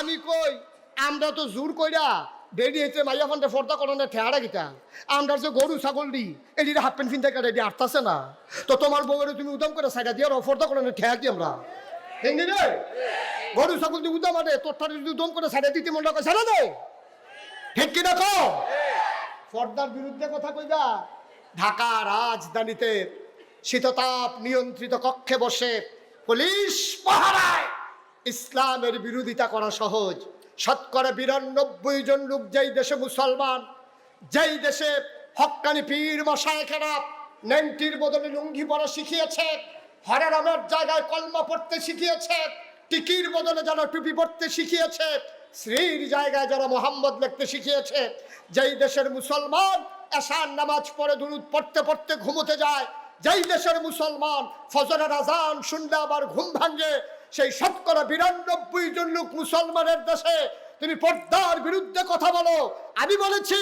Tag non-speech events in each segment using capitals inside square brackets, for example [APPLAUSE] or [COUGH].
আমি কই? আমরা তো জোর কইরা বেডি হইতে মাইয়া ফোনটা ফর্দা করনে ঠেয়ারা গিতা আমরা যে গরু, ছাগল দি এটি হাফ প্যান্ট ফিনতে কাটে এটি আটতাছে না। তো তোমার বউরে তুমি উদম করে সাইডা দিয়ে ফর্দা করনে ঠেয়া কি আমরা? হেঙ্গি রে? গরু, ছাগল দি উদম আটে তোরটা যদি উদম করে সাইডা দিতে, মনটা কয়, সাইডা দে! ঠিক কি দেখো ফর্দার বিরুদ্ধে কথা কইবা? ঢাকা রাজধানীতে শীততাপ নিয়ন্ত্রিত কক্ষে বসে পুলিশ পাহারায়। ইসলামের বিরোধিতা করা সহজ। শতকরা বিরানব্বই জন লোক যেই দেশে মুসলমান, যেই দেশে হক্কানি পীর, মশায় খারাপ নেংটির বদলে লুঙ্গি পরা শিখিয়েছে, হরের জায়গায় কলমা পড়তে শিখিয়েছে, টিকির বদলে যারা টুপি পড়তে শিখিয়েছে শ্রীর জায়গায় যারা মোহাম্মদ লিখতে শিখিয়েছে, যেই দেশের মুসলমান এশার নামাজ পড়ে, দুরুদ পড়তে পড়তে ঘুমোতে যায়, যেই দেশের মুসলমান ফজরের আজান শুনলে আবার ঘুম ভাঙ্গে সেই শতকরা বিরানব্বই জন লোক মুসলমানের দেশে, তুমি পর্দার বিরুদ্ধে কথা বলো। আমি বলেছি,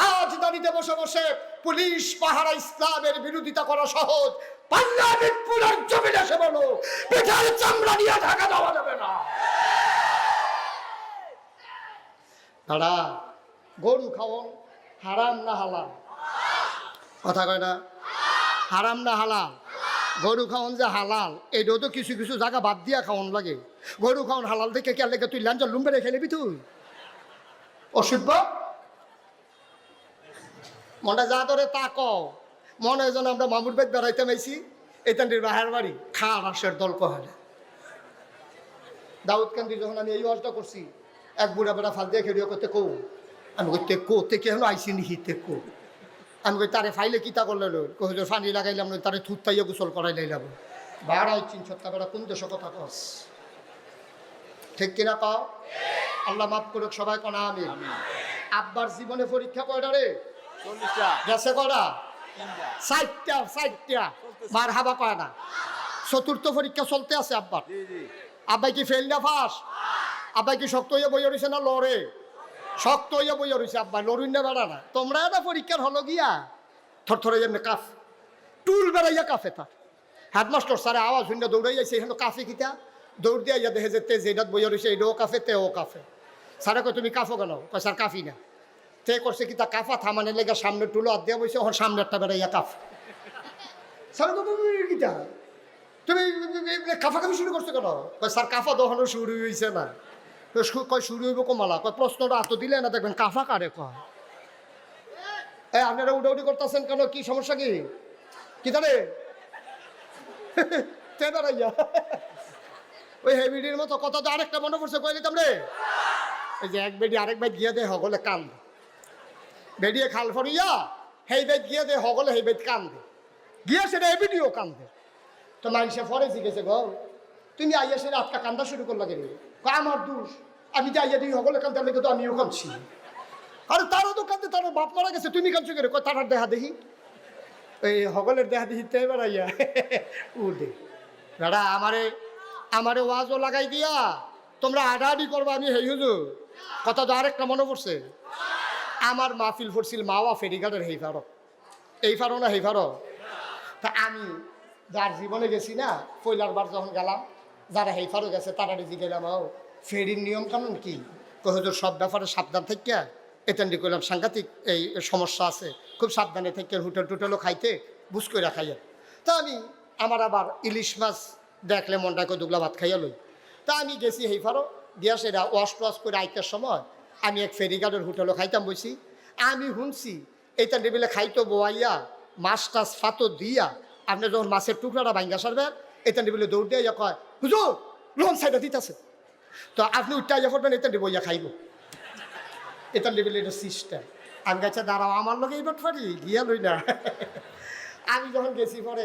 রাজধানীতে বসে বসে পুলিশ পাহারা ইসলামের বিরোধিতা করা সহজ। পার্লামেন্টপুরের জমি এসে বলো, পিঠার চামড়া নিয়ে ঢাকা দেওয়া যাবে না। দাদা গরু খাওয়ান হারাম না হালাল? কথা কয় না? হারাম না হালাল? গরু খাওয়ান যে হালাল এটাও তো কিছু কিছু জায়গা বাদ দিয়া খাওয়ান লাগে। গরু খাওয়ান হালাল থেকে কে লেগে তুই লাঞ্চ লুম্বে রেখে নিবি তুই অসুদ্ধ মনে যা ধরে তা ক। মনে হয় যেন আমরা মামুর বেদ বেড়াইতে মেছি এতান্ডির বাহার বাড়ি খা রাসের দল কহালে দাউদ কান্দি যখন আমি এই ওয়াজটা করছি এক বুড়া বেড়া ফাল দিয়ে খেলিও করতে কৌ আমি কই তেকো তেকে হলো আইসি নিহি তেকো আমি কই তারে ফাইলে কিতা করলে লো? কই যে ফানি লাগাইলাম তারে থুত্তাইয়া গোসল করাই লাইলাম বাড়াই চিন ছত্তা বেড়া কোন দেশ কথা কস? ঠিক কিনা পাও আল্লাহ মাফ করুক সবাই কনা আমি আব্বার জীবনে পরীক্ষা কয়টা রে? গেছে কয়টা? ষাটটা ষাটটা মার হাবা কয় না? চতুর্থ পরীক্ষা চলতে আছে আব্বার। জি জি। আব্বাই কি ফেল না ফাস? আব্বাই কি শক্ত হইয়া বইয়া রয়েছে না লড়ে? শক্ত হইয়া বইয়া রয়েছে আব্বাই লড়ুন না বেড়া না তোমরা এটা পরীক্ষার হলো গিয়া থর থর এমনি কাফ টুল বেড়াইয়া কাফে তা হেডমাস্টার স্যারে আওয়াজ শুনে দৌড়াই যাইছে এখানে কাফে কিতা দৌড় দিয়া ইয়া দেখে যে তে যেটাত বইয়া রয়েছে এটাও কাফে তেও কাফে স্যারে কয় তুমি কাফো কেন কয় স্যার কাফি না তে করছে কিতা কাফা থামানে লেগে সামনে টুলো হাত দিয়া বইছে ওর একটা বেড়াইয়া কাফ স্যার তো তুমি কাফা কাফাকাফি শুরু করছ কেন স্যার কাফা দহনো শুরু হয়েছে না তো কয় শুরু হইব কমালা? কয় প্রশ্নটা এত দিলে না দেখবেন কাফা কারে কয়? এ, আপনারা উডাউডি করতেছেন কেন? কি সমস্যা কি? কি জানে? [LAUGHS] তে ওই হেভিডির মতো কথা তো আরেকটা মনে পড়ছে, কয়ে দিতাম রে। এই যে এক বেডি আরেক বেড গিয়ে দে হগলে কান বেডিয়ে খাল ফরিয়া সেই বেদ গিয়ে দে হগলে সেই বেদ কান দে। গিয়ে সেটা এবিডিও কান দে। তো মানুষে ফরে জিজ্ঞেসে গো। তুমি আইয়া সে আটকা কান্দা শুরু করলা কেন? কয়, আমার দোষ। আমি যে আইয়া দিই সকলে কান্দার লেগে তো আমিও কাঁদছি। আরে তারও তো কান্দে তার বাপ মারা গেছে তুমি কাঁদছো কেন? তার দেহা দেখি এই হগলের দেহা দেখি তে বেড়াইয়া উ দে। দাদা আমারে আমারে ওয়াজও লাগাই দিয়া তোমরা আডাআডি করবা আমি হেই হুজুর। কথা তো আরেকটা মনে পড়ছে। আমার মাহফিল ফুটছিল মাওয়া ফেরিঘাটের হেই ফারো। এই ফারো না হেই ফারো? তা আমি যার জীবনে গেছি না পয়লার বার যখন গেলাম যারা হেফারও গেছে তারা রেজি গেলাম ও ফেরির নিয়ম কানুন কি? কহজোর সব ব্যাপারে সাবধান থেকে এতেন্ডি করলাম সাংঘাতিক এই সমস্যা আছে, খুব সাবধানে থেকে হোটেল টুটেলও খাইতে, বুঝ করে খাইয়া। তা আমি, আমার আবার ইলিশ মাছ দেখলে মনটাকে দুগলা ভাত খাইয়া লই। তা আমি গেছি হেফারও দিয়া সেটা ওয়াশ টোয়াশ করে আইতার সময় আমি এক ফেরি ফেরিঘাটের হোটেলও খাইতাম বসি আমি শুনছি এইটা টেবিলে খাইতো বোয়াইয়া, মাছ টাছ ফাতো দিয়া, আপনি যখন মাছের টুকরাটা ভাঙ্গা সারবেন এটা টেবিলে দৌড় দিয়ে কয় হুজুর লোন সাইডে দিতেছে তো আপনি উঠতে ইয়া করবেন এটা দেবো ইয়া খাইব। এটা টেবিলে এটা সিস্টেম আমি গাছে দাঁড়াও, আমার লোক এইবার পারি গিয়া লই না। আমি যখন গেছি পরে,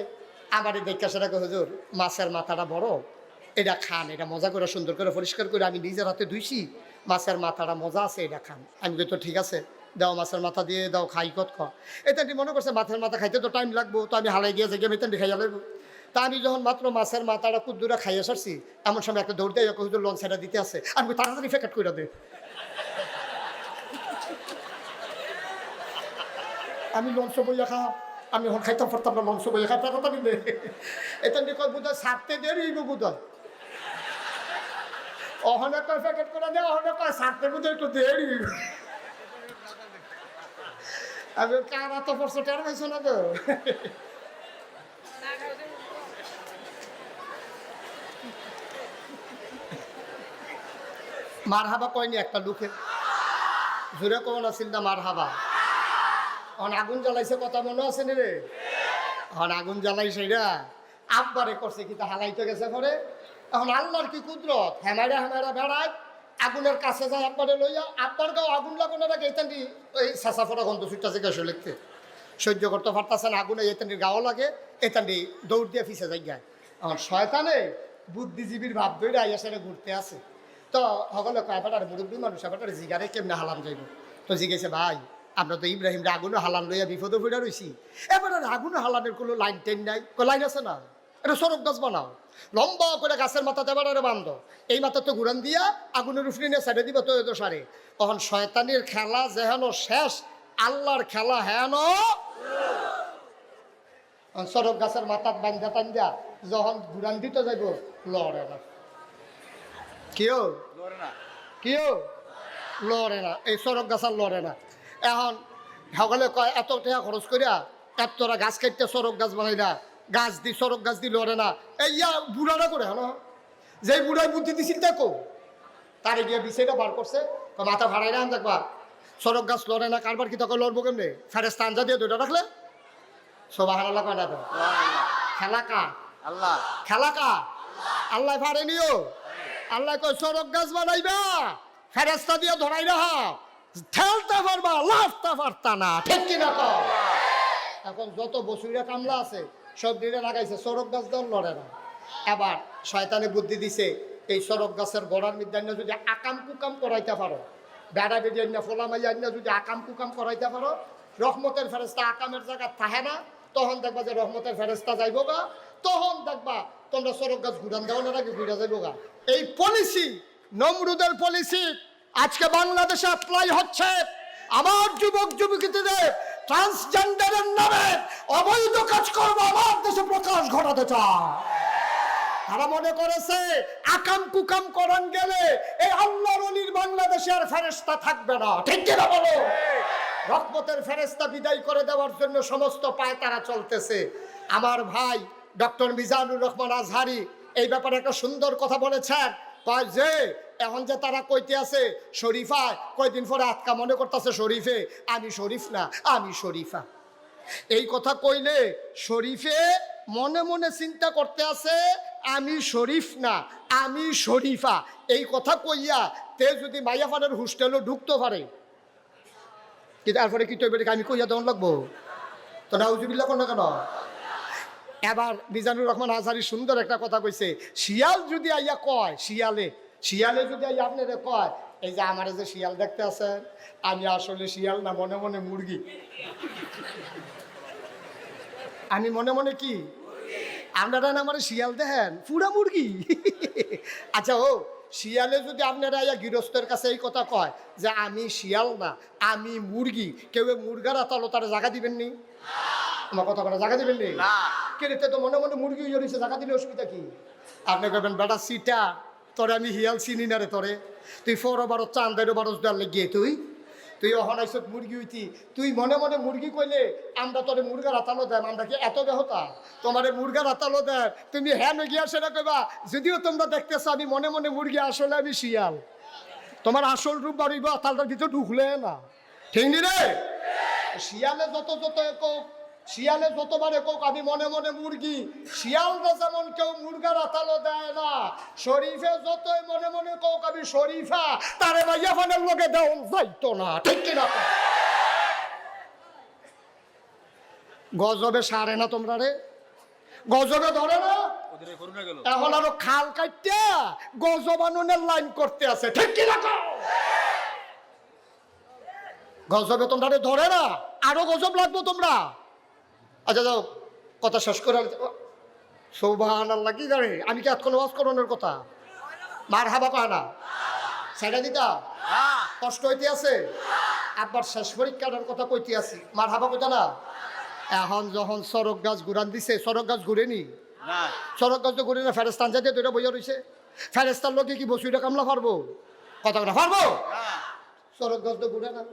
আমার এই দেখা সেটাকে হুজুর, মাছের মাথাটা বড়। এটা খান, এটা মজা করে, সুন্দর করে, পরিষ্কার করে আমি নিজের হাতে ধুইছি। মাছের মাথাটা মজা আছে, এটা খান। আমি তো ঠিক আছে, দাও মাছের মাথা দিয়ে, দাও, খাই, কত খ। এতান্টি মনে করছে মাছের মাথা খাইতে তো টাইম লাগবো, তো আমি হালাই দিয়ে যাই এতান্টি খাইয়া লাগবো তা আমি যখন মাত্র মাছের মাথাটা কুদ্দুরা খাইয়ে সারছি, এমন সময় একটা দৌড় দিয়ে হুজুর লঞ্চ সাইডা দিতে আছে আমি তাড়াতাড়ি ফেকাট করে দে। আমি লঞ্চ বইয়া খাম আমি এখন খাইতাম পারতাম না, লঞ্চ বইয়া খাই তাড়াতাড়ি দে এটা নিয়ে কয় বুধ সারতে দেরি বুধ অহনে কয় প্যাকেট করে দেয় অহনে কয়, সারতে বুঝে একটু দেরি আমি কারা তো পড়ছো, টের পাইছো না তো? মার হাবা কয়নি একটা লুকে? জোরে কমন আছিল না মার হাবা অন আগুন জ্বালাইছে কথা মনে আছে নি রে? অন আগুন জ্বালাইছে রা আব্বারে করছে কি তা হালাইতে গেছে পরে? এখন আল্লাহর কি কুদরত? হেমারা হেমারা বেড়ায়, আগুনের কাছে যায় আব্বারে লইয়া, আব্বার গাও আগুন লাগানোর আগে এতান্ডি ওই সাসা ফোটা গন্ধ ছুটতেছে গেছে লিখতে। সহ্য করতে পারতেছে না, আগুনে এতান্ডির গাও লাগে এতান্ডি দৌড় দিয়ে ফিসে যাই যায় এখন শয়তানে বুদ্ধিজীবীর ভাব ধরে আইয়া সেটা ঘুরতে আছে। তো সকলে কয় বেটার মুরব্বী মানুষ বেটার জিগারে কেমনে হালাম যাইব? তো জিজ্ঞেসে ভাই, আমরা তো ইব্রাহিম আগুনে হালান লইয়া বিপদে পড়ে রইছি। এবার আর আগুনে কোনো লাইন টেন নাই। লাইন আছে না? এটা সড়ক গাছ বানাও। লম্বা করে গাছের মাথাতে বেড়ারে বান্ধ। এই মাথা তো ঘুরান দিয়া আগুনের উফরি নিয়ে সাইডে দিবা তো সারে। তখন শয়তানির খেলা যেহেন শেষ, আল্লাহর খেলা হেন সড়ক গাছের মাথাত বান্ধা টান্ধা যখন ঘুরান দিতে যাইব, লড়ে না। কেউ কেউ লড়ে না এই সড়ক গাছ আর লড়ে না। এখন সকলে কয় এত টাকা খরচ করিয়া এত তোরা গাছ কাটতে সড়ক গাছ বানাই না গাছ দি সড়ক গাছ দি লড়ে না। এই ইয়া বুড়াটা করে হলো যেই বুড়াই বুদ্ধি দিছিল দেখো তারে গিয়ে বিষয়টা বার করছে মাথা ভাড়াই না দেখবা সড়ক গাছ লড়ে না কারবার কি তখন লড়বো কেমনে? ফেরেস্তা আঞ্জা দিয়ে দুইটা রাখলে সবা হারালা কয় না তো? খেলা কা? আল্লাহ। খেলা কা? আল্লাহ ফারে নিও আল্লাহ কই সড়ক গাছ বানাইবা ফেরেস্তা দিয়ে ধরাই রাহা। ঠেলতে পারবা, লাফতে পারতা না। ঠিক কিনা এখন যত বসুরিয়া কামলা আছে, সব দিনে লাগাইছে, সড়ক গাছ দল লড়ে না। এবার শয়তানে বুদ্ধি দিছে, এই সড়ক গাছের গোড়ার মিদ্যান্য যদি আকাম কুকাম করাইতে পারো, বেড়া বেরিয়ে ফোলা মাইয়া যদি আকাম কুকাম করাইতে পারো, রহমতের ফেরেস্তা আকামের জায়গা থাহে না, তখন দেখবা যে রহমতের ফেরেস্তা যাইব গা তখন দেখবা তোমরা সড়ক গাছ ঘুরান দেওয়ার আগে ঘুরে যাইব গা। এই পলিসি নমরুদের পলিসি আজকে বাংলাদেশে অ্যাপ্লাই হচ্ছে। আমার যুবক যুবতীদের ট্রান্সজেন্ডারের নামে অবৈধ কাজ করব আমার দেশে প্রকাশ ঘটাতে চায়। তারা মনে করেছে, আকাম কুকাম করান গেলে এই আল্লাহর অলির বাংলাদেশে আর ফেরেস্তা থাকবে না। ঠিক কিনা বলো? রহমতের ফেরেস্তা বিদায় করে দেওয়ার জন্য সমস্ত পায় তারা চলতেছে। আমার ভাই ডক্টর মিজানুর রহমান আজহারি এই ব্যাপারে একটা সুন্দর কথা বলেছেন। কয় যে, এখন যে তারা কইতে আছে শরীফা কয়দিন পরে আটকা মনে করতেছে শরীফে, আমি শরীফ না, আমি শরীফা। এই কথা কইলে শরীফে মনে মনে চিন্তা করতে আছে, আমি শরীফ না, আমি শরীফা। এই কথা কইয়া তে যদি মাইয়াফানের হোস্টেলও ঢুকতে পারে, কি তারপরে কি তৈরি আমি কইয়া দেওয়ান লাগবো? তো নাউজুবিল্লা কোনো কেন? এবার মিজানুর রহমান আজহারি সুন্দর একটা কথা কইছে, শিয়াল যদি আইয়া কয়, শিয়ালে শিয়ালে যদি আইয়া আপনারে কয়, এই যে আমার যে শিয়াল দেখতে আছেন, আমি আসলে শিয়াল না, মনে মনে মুরগি। আমি মনে মনে কি, আপনারা না আমার শিয়াল দেখেন, পুরা মুরগি। আচ্ছা ও, শিয়ালে যদি আপনারা ইয়া গৃহস্থের কাছে এই কথা কয় যে, আমি শিয়াল না, আমি মুরগি, কেউ মুরগার আতালো তারা জায়গা দিবেন নি? আমার কথা কথা জায়গা দিবেন নি। কেড়েতে তো মনে মনে মুরগি রয়েছে জায়গা দিলে অসুবিধা কি? আপনি কবেন বেটা সিটা তোরে আমি হিয়াল চিনি না রে তোরে। তুই ফোরো বারো চান্দের বারো দেওয়ার লেগিয়ে তুই তুই অহনাইছত মুরগি হইতি। তুই মনে মনে মুরগি কইলে আমরা তোরে মুরগার আতালো দেয় আমরা কি এত বেহতা তোমারে মুরগার আতালো দেয় তুমি হ্যাঁ গিয়া সেটা কইবা। যদিও তোমরা দেখতেছো আমি মনে মনে মুরগি আসলে আমি শিয়াল। তোমার আসল রূপ বাড়িব আতালটার ভিতরে ঢুকলে না। ঠিক নি রে? শিয়ালে যত যত একক শিয়ালে যতবার একক আমি মনে মনে মুরগি। শিয়ালরা যেমন কেউ মুরগার আতালো দেয় না শরীফে যতই মনে মনে কক আমি শরীফা তারে ভাইয়া ফানের লোকে দেওয়া যাইতো না ঠিক কিনা গজবে সারে না তোমরা রে? গজবে ধরে না? এখন আরও খাল কাটতে গজবাননের লাইন করতে আছে ঠিক কি রাখো গজবে তোমরা রে ধরে না? আরও গজব লাগবো তোমরা? আচ্ছা যাও। কথা শেষ করে সৌভান আল্লাহ কি জানে? আমি কি এতক্ষণ ওয়াজ করানোর কথা? মার হাবা কয় না? সেটা দিতা? কষ্ট হইতে আছে? আবার শেষ পরীক্ষাটার কথা কইতে আছি। মার হাবা কথা না? এখন যখন সড়ক গাছ ঘুরান দিছে সড়ক গাছ ঘুরেনি না? সড়ক গাছ তো ঘুরে না ফেরস্তান যাতে দুইটা বইয়া রয়েছে ফেরেস্তার লোকে কি বসুইটা কামলা পারব কতটা পারব সড়ক গজ তো ঘুরে না।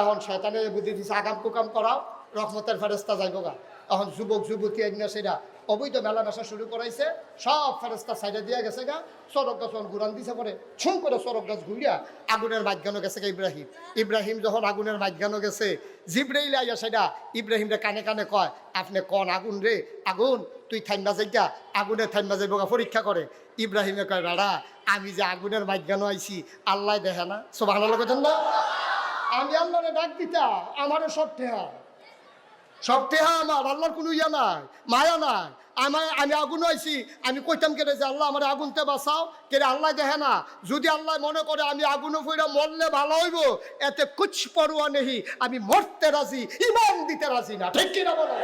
এখন শয়তানের বুদ্ধি দিছে আগাম কুকাম করাও রহমতের ফেরেস্তা যাইব গা। এখন যুবক, যুবতী একনা সেটা অবৈধ মেলামেশা শুরু করাইছে। সব ফেরেস্তা সাইডে দিয়ে গেছে গা। সড়ক গাছ ঘুরান দিছে পরে। ছুঁ করে সড়ক গাছ ঘুরিয়া আগুনের মাঝখানো গেছে গা ইব্রাহিম। ইব্রাহিম যখন আগুনের মাঝখানো গেছে, জিব্রাইল আইয়া সেটা ইব্রাহিম রে কানে কানে কয়, আপনি কন আগুন রে? আগুন? তুই থাইমা যাইগা। আগুনের থাইমা যাইব পরীক্ষা করে। ইব্রাহিমে কয় দাদা আমি যে আগুনের মাঝখানো আইছি, আল্লাহ দেখে না। সব ভালো লাগেন না? আমি আল্লাহরে ডাক দিতা আমারও সব ঠেহা সব টেহা আমার, আল্লাহর কোনো ইয়া নাই, মায়া নাই। আমার আমি আগুন হয়েছি আমি কইতাম কেটে যে আল্লাহ আমার আগুনতে বাঁচাও। কেটে আল্লাহ দেখে না, যদি আল্লাহ মনে করে আমি আগুন ফইরা মরলে ভালো হইব, এতে কুচ পড়ুয়া নেহি, আমি মরতে রাজি, ইমান দিতে রাজি না। ঠিক কিনা বলো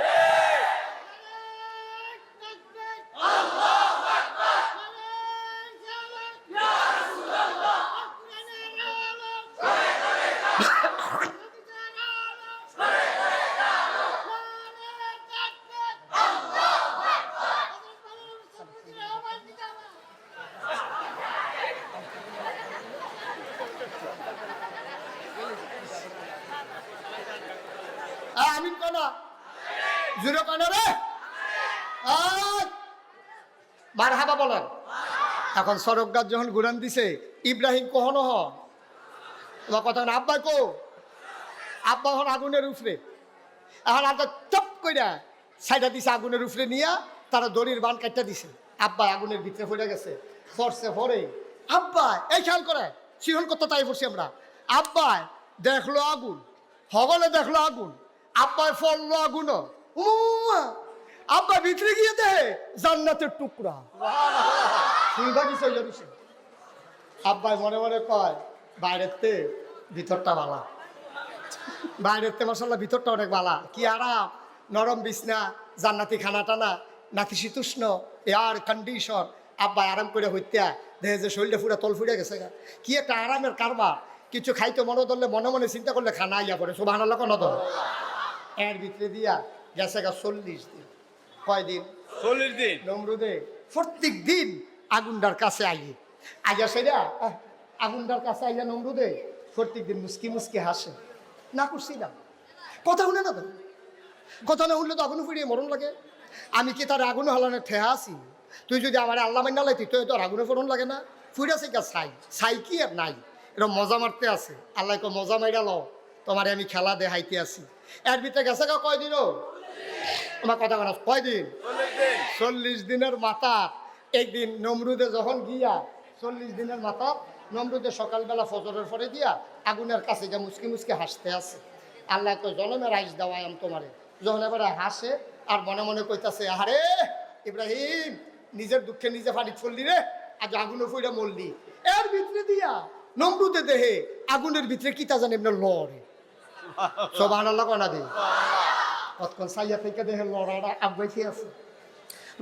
আ, আমিন কনা জুড়ে কনা রে বার হাবা বলেন এখন সড়ক গাছ যখন ঘুরান দিছে, ইব্রাহিম কখনো হ? কথা আব্বা কো? আব্বা হন আগুনের উফরে। এখন আর চপ কইরা সাইডা দিছে আগুনের উফরে নিয়া, তারা দড়ির বান কাটটা দিছে। আব্বা আগুনের ভিতরে পড়ে গেছে। ফরসে পরে আব্বা, এই খেয়াল করে সিহন কত তাই পড়ছি আমরা? আব্বা, দেখল আগুন। হগলে দেখল আগুন। আব্বায় ফললো আগুন। আব্বা ভিতরে গিয়ে দেহে জান্নাতের টুকরা। চলে দিছে। আব্বাই মনে মনে কয় বাইরের তে ভিতরটা বালা। বাইরের তে মশাল্লা ভিতরটা অনেক বালা। কি আরাম। নরম বিছনা জান্নাতি খানা টানা নাতিশীতোষ্ণ এয়ার কন্ডিশন আব্বাই আরাম করে হইতে দেখে যে শরীরটা পুরো তল ফুড়ে গেছে। কি একটা আরামের কারবার। কিছু খাইতে মনে ধরলে মনে মনে চিন্তা করলে খানা আইয়া পড়ে। সুবাহ কোন ধর এর ভিতরে দিয়া গেছে গা চল্লিশ দিন। কয়দিন? চল্লিশ দিন। নমরুদে। প্রত্যেক দিন আগুনটার কাছে আইয়ে। আইয়া সেটা আহ, আগুনটার কাছে আইয়া নমরুদে প্রত্যেক দিন মুসকি মুসকি হাসে। না করছি না কথা শুনে না তো? কথা না শুনলে তো আগুন ফুড়িয়ে মরণ লাগে। আমি কি তার আগুন হলানের ঠেহা আছি? তুই যদি আমার আল্লাহ মাইনা লাইতি তুই তো আর আগুনে ফোরন লাগে না। ফুড়াছে গা ছাই? ছাই কি আর নাই? এটা মজা মারতে আছে। আল্লাহ কো মজা মাইরা লও। তোমারে আমি খেলা দেখাইতে আছি। এর ভিতরে গেছে গা কয়দিনও আমার কথা বলা কয়দিন? চল্লিশ দিন। চল্লিশ দিনের মাথা। একদিন নমরুদে যখন গিয়া চল্লিশ দিনের মাথা নমরুদে সকালবেলা ফজরের পরে দিয়া আগুনের কাছে যা মুসকি মুসকি হাসতে আছে। আল্লাহ কই জনমের আইস দেওয়াই আম তোমারে। যখন এবারে হাসে আর মনে মনে কইতাছে আরে ইব্রাহিম নিজের দুঃখে নিজে ফাড়ি ফললি রে আজ আগুনে ফুইরা মরলি। এর ভিতরে দিয়া নমরুদে দেহে আগুনের ভিতরে কি তা জানি এমনি লড়ে। সব আনাল্লা কনা দিয়ে কতক্ষণ সাইয়া থেকে দেখে লড়াটা আগাইতে আছে?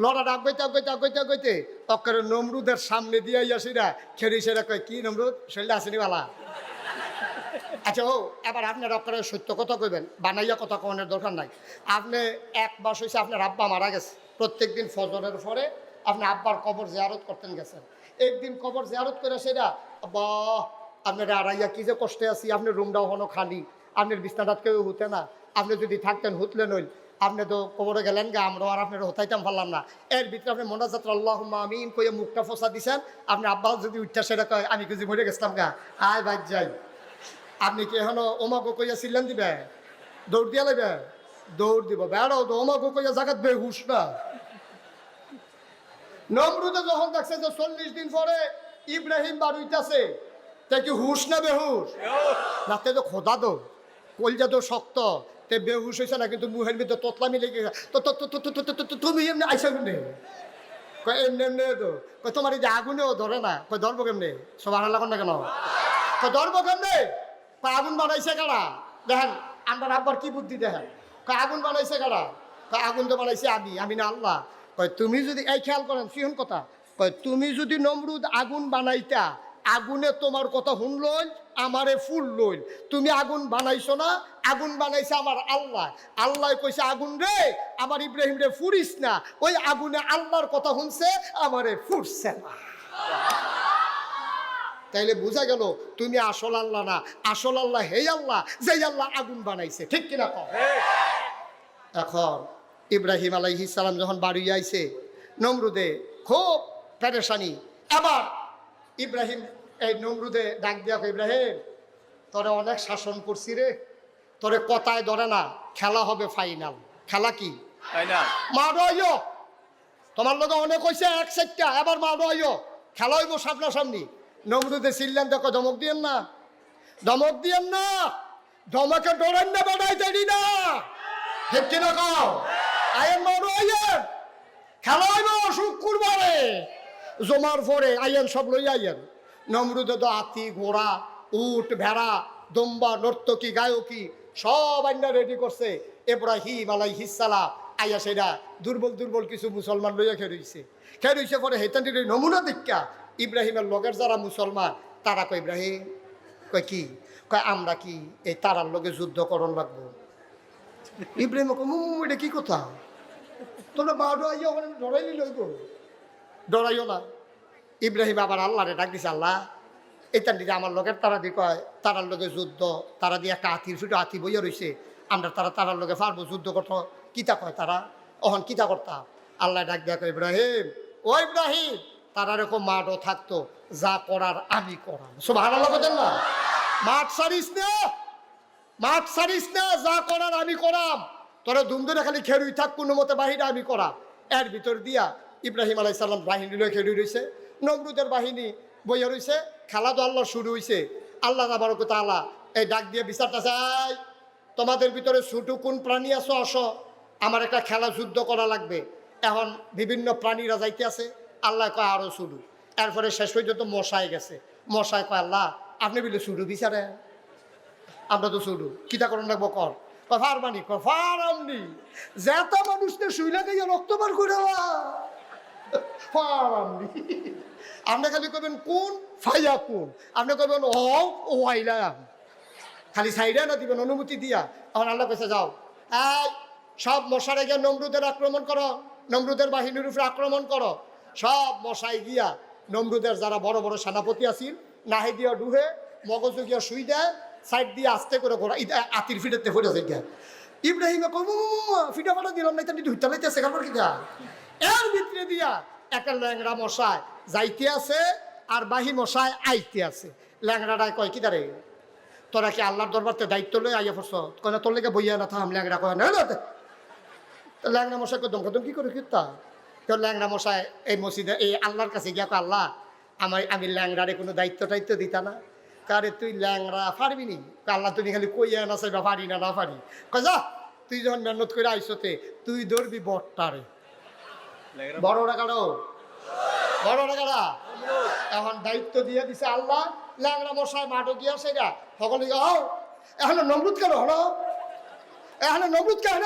লড়াটা আগাইতে আগাইতে আগাইতে আগাইতে অক্করে নমরুদের সামনে দিয়ে আসিরা খেরি সেরা কয়, কি নমরুদ? শরীরটা আসেনি বালা? আচ্ছা ও, এবার আপনার অক্করে সত্য কথা কইবেন, বানাইয়া কথা কনের দরকার নাই। আপনি এক মাস হয়েছে আপনার আব্বা মারা গেছে। প্রত্যেক দিন ফজরের পরে আপনি আব্বার কবর জিয়ারত করতেন গেছেন। একদিন কবর জিয়ারত করে সেটা আব্বা, আপনার আড়াইয়া কি যে কষ্টে আছি, আপনার রুমটাও হনো খালি, আপনার বিছনাটাত কেউ হতে না। আপনি যদি থাকতেন, হুতলেন হইল। আপনি তো কবরে গেলেন গা আমরা আর আপনার হতাইতাম পারলাম না। এর ভিতরে আপনি মোনাজাত আল্লাহ আমিন কইয়ে মুখটা ফসা দিছেন? আপনি আব্বা যদি উঠতে সেটা কয় আমি কিছু মরে গেছিলাম গা। আয় বাদ যাই। আপনি কি এখনও ওমাগো কইয়া সিলেন দিবে? দৌড় দিয়া লাগবে দৌড় দিব। বেড়াও তো ওমাগো কইয়া জাগাত বেহুশ না। নমরুদে যখন দেখছে যে চল্লিশ দিন পরে ইব্রাহিম বাড়ুইতাছে তা কি হুশ না বেহুশ? রাতে তো খোদা তো কলজা তো শক্ত। তে বেহুশ হয়েছে না, কিন্তু মুহের ভিতরে তোতলামি লেগে গেছে। তুমি এমনি আইসা কয়, এমনি এমনি তো। তোমার এই যে আগুনেও ধরে না, কয়, ধরবো কেমনে? সব আনা লাগুন না কেন? কয়, ধরবো কেমনে? কয়, আগুন বানাইছে কারা? দেখেন আমার আব্বার কি বুদ্ধি দেখেন? কয়, আগুন বানাইছে কারা? কয়, আগুন তো বানাইছে আমি আমি না আল্লাহ। কয়, তুমি যদি, এই খেয়াল করেন, সিহন কথা। কয়, তুমি যদি নমরুদ আগুন বানাইতা আগুনে তোমার কথা শুনলই, আমারে ফুল লইল তুমি আগুন বানাইছো না? আগুন বানাইছে আমার আল্লাহ। আল্লাহ কইছে, আগুন রে, আমার ইব্রাহিম রে ফুরিস না। ওই আগুনে আল্লাহর কথা শুনছে, আমারে ফুরছে না। তাইলে বোঝা গেল, তুমি আসল আল্লাহ না। আসল আল্লাহ হেই আল্লাহ, যেই আল্লাহ আগুন বানাইছে। ঠিক কিনা কম এখন ইব্রাহিম আলাইহিস সালাম যখন বাড়ি আইছে, নমরুদে খুব পেরেশানি। আবার ইব্রাহিম এই নমরুদে ডাক দিয়া ইব্রাহিম তোরে অনেক শাসন করছি রে। তোরে কথায় ধরে না খেলা হবে ফাইনাল খেলা কি? মারো তোমার লোক অনেক হয়েছে এক সাইডটা এবার মারো খেলা হইব সামনাসামনি নমরুদে সিল্লান দেখো ধমক দিয়েন না। ধমক দিয়েন না। ধমকে ডরেন না বেড়াই দেরি না। ঠিক কিনা কও? আয়েন মারো খেলা হইব শুক্রবারে জমার পরে আইয়েন সব লই আইয়েন নমরুদে তো হাতি, ঘোড়া, উট, ভেড়া, দম্বা, নর্তকী, গায়কী, সব আইনা রেডি করছে। এব্রাহিম আলাই হিসালা আইয়া সেটা দুর্বল দুর্বল কিছু মুসলমান লইয়া খেয়ে রইছে। খেয়ে রইছে পরে হেতানির নমুনা দীক্ষা। ইব্রাহিমের লগের যারা মুসলমান, তারা কয়, ইব্রাহিম, কয় কি? কয়, আমরা কি এই তারার লগে যুদ্ধ করণ লাগবো? ইব্রাহিম এটা কি কথা? তোমরা বারো আইয়া ওখানে ডরাইলি লইব ডরাইও না। ইব্রাহিম আবার আল্লাহরে ডাক দিছে, আল্লাহ এটা দিকে আমার লোকের তারা দি কয়, তারার লগে যুদ্ধ, তারা দিয়ে একটা হাতির শুধু হাতি বইয়া রয়েছে আমরা তারা তারার লগে পারব যুদ্ধ করত কিতা কয় তারা? অহন কিতা করতাম আল্লাহ ডাক দিয়া কয়, ইব্রাহিম, ও ইব্রাহিম, তারা এরকম মাঠও থাকতো, যা করার আমি করাম। সব ভালো লাগে না? মাঠ সারিস না, মাঠ সারিস না, যা করার আমি করাম। তোরা দুমদুরে খালি খেরুই থাক, কোনো মতে বাহিরে আমি করা এর ভিতর দিয়া ইব্রাহিম আলাই সাল্লাম বাহিনী খেরুই রয়েছে নমরুদের বাহিনী বইয়া রয়েছে খেলা তো আল্লাহ শুরু হয়েছে আল্লাহ তাবারক আল্লাহ এই ডাক দিয়ে বিচারটা চাই। তোমাদের ভিতরে ছোটো কোন প্রাণী আছো, আসো। আমার একটা খেলা যুদ্ধ করা লাগবে। এখন বিভিন্ন প্রাণীরা যাইতে আছে। আল্লাহ কয় আরও শুরু এরপরে শেষ পর্যন্ত মশাই গেছে। মশাই কয়, আল্লাহ, আপনি বলে শুরু বিচারে আমরা তো শুরু কিতা করণ লাগবো, কর। ফার মানি কফার ফার আমনি যেত মানুষ তো শুইলা গিয়ে রক্ত বার করে ফার আপনি খালি কবেন কোন ফাইয়া কোন? আপনি কবেন ও ও খালি সাইডে না দিবেন, অনুমতি দিয়া। এখন আল্লাহ কাছে যাও। এই, সব মশারে গিয়ে নমরুদের আক্রমণ করো। নমরুদের বাহিনীর উপরে আক্রমণ করো। সব মশাই গিয়া নমরুদের যারা বড় বড় সেনাপতি আছিল, নাহি দিয়া ডুহে মগজু গিয়া শুই দেয়, সাইড দিয়ে আস্তে করে ঘোরা ইদ, আতির ফিটাতে ফুটেছে গিয়া। ইব্রাহিমে কই ফিটা ফাটা দিলাম নাই তার ধুইতে লাইতেছে কারণ কি যা এর ভিতরে দিয়া একটা ল্যাংড়া মশাই যাইতে আছে আর বাহি মশাই আইতে আছে। ল্যাংড়াটায় কয়, কি দাঁড়ে তোরা কি আল্লাহর দরবারতে দায়িত্ব লই আইয়া পড়ছ? কয়, না, তোর লেগে বইয়া না, থাম, ল্যাংড়া কয়, না ল্যাংড়া মশাই কয় দমকা কি করে কিতা তো? ল্যাংড়া মশাই এই মসজিদে, এই আল্লাহর কাছে গিয়া কয়, আল্লাহ, আমার, আমি ল্যাংড়ারে কোনো দায়িত্ব টাইত্ব দিতা না। কারে তুই ল্যাংড়া পারবি নি? আল্লাহ, তুমি খালি কইয়া না চাইবা পারি না না পারি কয়, যা, তুই যখন মেহনত করে আইসতে, তুই ধরবি বটটারে। বড় টাকাটা বড় টাকাটা এখন দায়িত্ব দিয়ে দিছে আল্লাহ। ল্যাংড়া মশাই মাঠে গিয়া সেটা সকলে হও এখন নমরুদ কেন হলো? এখন নমরুদ কেন